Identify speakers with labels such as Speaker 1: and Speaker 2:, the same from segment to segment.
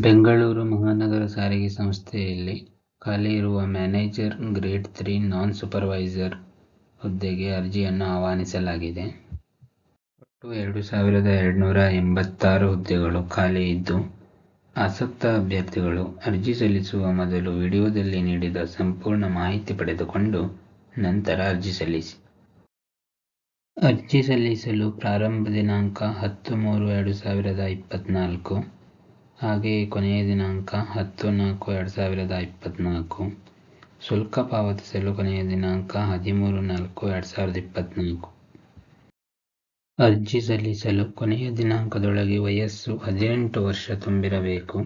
Speaker 1: ಬೆಂಗಳೂರು ಮಹಾನಗರ ಸಾರಿಗೆ ಸಂಸ್ಥೆಯಲ್ಲಿ ಖಾಲಿ ಇರುವ manager grade three non supervisor ಹುದ್ದೆಗೆ ಅರ್ಜಿಯನ್ನು ಆಹ್ವಾನಿಸಲಾಗಿದೆ. ಒಟ್ಟು ಎರಡು ಸಾವಿರದ ಎರಡುನೂರ ಎಂಬತ್ತಾರು ಹುದ್ದೆಗಳು ಖಾಲಿ ಇದ್ದು, ಆಸಕ್ತ ಅಭ್ಯರ್ಥಿಗಳು ಅರ್ಜಿ ಸಲ್ಲಿಸುವ ಮೊದಲು ವಿಡಿಯೋದಲ್ಲಿ ನೀಡಿದ ಸಂಪೂರ್ಣ ಮಾಹಿತಿ ಪಡೆದುಕೊಂಡು ನಂತರ ಅರ್ಜಿ ಸಲ್ಲಿಸಿ. ಅರ್ಜಿ ಸಲ್ಲಿಸಲು ಪ್ರಾರಂಭ ದಿನಾಂಕ ಹತ್ತು-ಮೂರು ಎರಡು ಸಾವಿರದ ಇಪ್ಪತ್ನಾಲ್ಕು ಹಾಗೆಯೇ ಕೊನೆಯ ದಿನಾಂಕ ಹತ್ತು-ನಾಲ್ಕು ಎರಡು ಸಾವಿರದ ಇಪ್ಪತ್ತ್ನಾಲ್ಕು ಶುಲ್ಕ ಪಾವತಿಸಲು ಕೊನೆಯ ದಿನಾಂಕ ಹದಿಮೂರು-ನಾಲ್ಕು ಎರಡು ಸಾವಿರದ ಇಪ್ಪತ್ತ್ನಾಲ್ಕು ಅರ್ಜಿ ಸಲ್ಲಿಸಲು ಕೊನೆಯ ದಿನಾಂಕದೊಳಗೆ ವಯಸ್ಸು ಹದಿನೆಂಟು ವರ್ಷ ತುಂಬಿರಬೇಕು.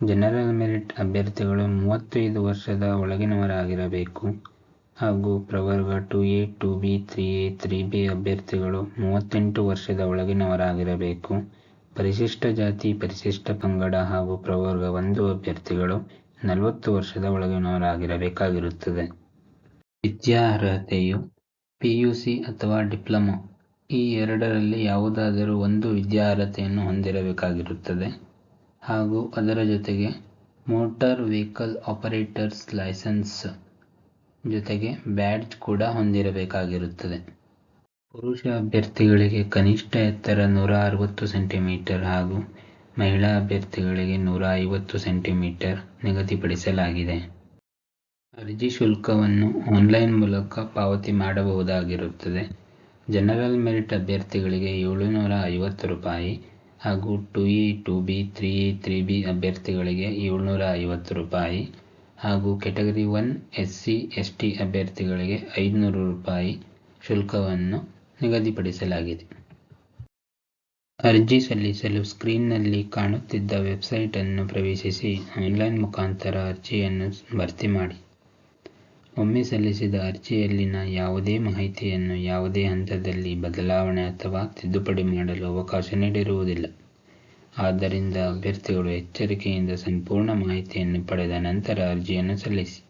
Speaker 1: ಜನರಲ್ ಮೆರಿಟ್ ಅಭ್ಯರ್ಥಿಗಳು ಮೂವತ್ತೈದು ವರ್ಷದ ಒಳಗಿನವರಾಗಿರಬೇಕು ಹಾಗೂ ಪ್ರವರ್ಗ two A, two B, three A, three B ಅಭ್ಯರ್ಥಿಗಳು ಮೂವತ್ತೆಂಟು ವರ್ಷದ ಒಳಗಿನವರಾಗಿರಬೇಕು. ಪರಿಶಿಷ್ಟ ಜಾತಿ, ಪರಿಶಿಷ್ಟ ಪಂಗಡ ಹಾಗೂ ಪ್ರವರ್ಗ ಒಂದು ಅಭ್ಯರ್ಥಿಗಳು ನಲವತ್ತು ವರ್ಷದ ಒಳಗಿನವರಾಗಿರಬೇಕಾಗಿರುತ್ತದೆ. ವಿದ್ಯಾ ವಿದ್ಯಾರ್ಹತೆಯು ಪಿಯುಸಿ ಅಥವಾ ಡಿಪ್ಲೊಮೊ ಈ ಎರಡರಲ್ಲಿ ಯಾವುದಾದರೂ ಒಂದು ವಿದ್ಯಾರ್ಹತೆಯನ್ನು ಹೊಂದಿರಬೇಕಾಗಿರುತ್ತದೆ ಹಾಗೂ ಅದರ ಜೊತೆಗೆ ಮೋಟಾರ್ ವೆಹಿಕಲ್ ಆಪರೇಟರ್ಸ್ ಲೈಸೆನ್ಸ್ ಜೊತೆಗೆ ಬ್ಯಾಡ್ಜ್ ಕೂಡ ಹೊಂದಿರಬೇಕಾಗಿರುತ್ತದೆ. ಪುರುಷ ಅಭ್ಯರ್ಥಿಗಳಿಗೆ ಕನಿಷ್ಠ ಎತ್ತರ ನೂರ ಅರವತ್ತು ಸೆಂಟಿಮೀಟರ್ ಹಾಗೂ ಮಹಿಳಾ ಅಭ್ಯರ್ಥಿಗಳಿಗೆ ನೂರ ಐವತ್ತು ಸೆಂಟಿಮೀಟರ್ ನಿಗದಿಪಡಿಸಲಾಗಿದೆ. ಅರ್ಜಿ ಶುಲ್ಕವನ್ನು ಆನ್ಲೈನ್ ಮೂಲಕ ಪಾವತಿ ಮಾಡಬಹುದಾಗಿರುತ್ತದೆ. ಜನರಲ್ ಮೆರಿಟ್ ಅಭ್ಯರ್ಥಿಗಳಿಗೆ ಏಳುನೂರ ಐವತ್ತು ರೂಪಾಯಿ ಹಾಗೂ two A, two B, three A, three B ಅಭ್ಯರ್ಥಿಗಳಿಗೆ ಏಳುನೂರ ಐವತ್ತು ರೂಪಾಯಿ ಹಾಗೂ category one S C, S T ಅಭ್ಯರ್ಥಿಗಳಿಗೆ ಐದುನೂರು ರೂಪಾಯಿ ಶುಲ್ಕವನ್ನು ನಿಗದಿಪಡಿಸಲಾಗಿದೆ. ಅರ್ಜಿ ಸಲ್ಲಿಸಲು ಸ್ಕ್ರೀನ್ನಲ್ಲಿ ಕಾಣುತ್ತಿದ್ದ ವೆಬ್ಸೈಟ್ ಅನ್ನು ಪ್ರವೇಶಿಸಿ ಆನ್ಲೈನ್ ಮುಖಾಂತರ ಅರ್ಜಿಯನ್ನು ಭರ್ತಿ ಮಾಡಿ. ಒಮ್ಮೆ ಸಲ್ಲಿಸಿದ ಅರ್ಜಿಯಲ್ಲಿನ ಯಾವುದೇ ಮಾಹಿತಿಯನ್ನು ಯಾವುದೇ ಹಂತದಲ್ಲಿ ಬದಲಾವಣೆ ಅಥವಾ ತಿದ್ದುಪಡಿ ಮಾಡಲು ಅವಕಾಶ ನೀಡಿರುವುದಿಲ್ಲ. ಆದ್ದರಿಂದ ಅಭ್ಯರ್ಥಿಗಳು ಎಚ್ಚರಿಕೆಯಿಂದ ಸಂಪೂರ್ಣ ಮಾಹಿತಿಯನ್ನು ಪಡೆದ ನಂತರ ಅರ್ಜಿಯನ್ನು ಸಲ್ಲಿಸಿ.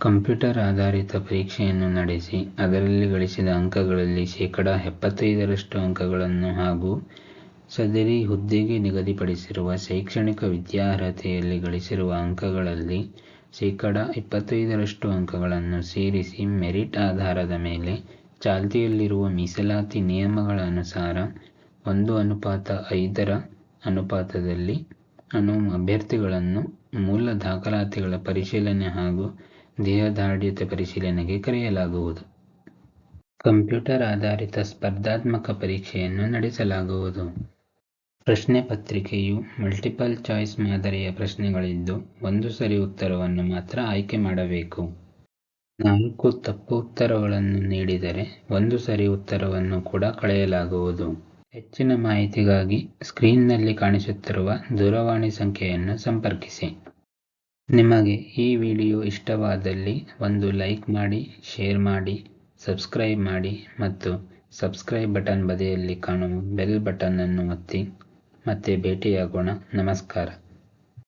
Speaker 1: ಕಂಪ್ಯೂಟರ್ ಆಧಾರಿತ ಪರೀಕ್ಷೆಯನ್ನು ನಡೆಸಿ, ಅದರಲ್ಲಿ ಗಳಿಸಿದ ಅಂಕಗಳಲ್ಲಿ ಶೇಕಡಾ ಎಪ್ಪತ್ತೈದರಷ್ಟು ಅಂಕಗಳನ್ನು ಹಾಗೂ ಸದರಿ ಹುದ್ದೆಗೆ ನಿಗದಿಪಡಿಸಿರುವ ಶೈಕ್ಷಣಿಕ ವಿದ್ಯಾರ್ಹತೆಯಲ್ಲಿ ಗಳಿಸಿರುವ ಅಂಕಗಳಲ್ಲಿ ಶೇಕಡಾ ಇಪ್ಪತ್ತೈದರಷ್ಟು ಅಂಕಗಳನ್ನು ಸೇರಿಸಿ ಮೆರಿಟ್ ಆಧಾರದ ಮೇಲೆ ಚಾಲ್ತಿಯಲ್ಲಿರುವ ಮೀಸಲಾತಿ ನಿಯಮಗಳ ಅನುಸಾರ ಒಂದು ಅನುಪಾತ ಐದರ ಅನುಪಾತದಲ್ಲಿ ಅಭ್ಯರ್ಥಿಗಳನ್ನು ಮೂಲ ದಾಖಲಾತಿಗಳ ಪರಿಶೀಲನೆ ಹಾಗೂ ದೇಹದಾಢ್ಯತೆ ಪರಿಶೀಲನೆಗೆ ಕರೆಯಲಾಗುವುದು. ಕಂಪ್ಯೂಟರ್ ಆಧಾರಿತ ಸ್ಪರ್ಧಾತ್ಮಕ ಪರೀಕ್ಷೆಯನ್ನು ನಡೆಸಲಾಗುವುದು. ಪ್ರಶ್ನೆ ಪತ್ರಿಕೆಯು ಮಲ್ಟಿಪಲ್ ಚಾಯ್ಸ್ ಮಾದರಿಯ ಪ್ರಶ್ನೆಗಳಿದ್ದು, ಒಂದು ಸರಿ ಉತ್ತರವನ್ನು ಮಾತ್ರ ಆಯ್ಕೆ ಮಾಡಬೇಕು. ನಾಲ್ಕು ತಪ್ಪು ಉತ್ತರಗಳನ್ನು ನೀಡಿದರೆ ಒಂದು ಸರಿ ಉತ್ತರವನ್ನು ಕೂಡ ಕಳೆಯಲಾಗುವುದು. ಹೆಚ್ಚಿನ ಮಾಹಿತಿಗಾಗಿ ಸ್ಕ್ರೀನ್ನಲ್ಲಿ ಕಾಣಿಸುತ್ತಿರುವ ದೂರವಾಣಿ ಸಂಖ್ಯೆಯನ್ನು ಸಂಪರ್ಕಿಸಿ. ನಿಮಗೆ ಈ ವಿಡಿಯೋ ಇಷ್ಟವಾದಲ್ಲಿ ಒಂದು ಲೈಕ್ ಮಾಡಿ, ಶೇರ್ ಮಾಡಿ, ಸಬ್ಸ್ಕ್ರೈಬ್ ಮಾಡಿ ಮತ್ತು ಸಬ್ಸ್ಕ್ರೈಬ್ ಬಟನ್ ಬದಿಯಲ್ಲಿ ಕಾಣುವ ಬೆಲ್ ಬಟನ್ ಅನ್ನು ಒತ್ತಿ. ಮತ್ತೆ ಭೇಟಿಯಾಗೋಣ ನಮಸ್ಕಾರ.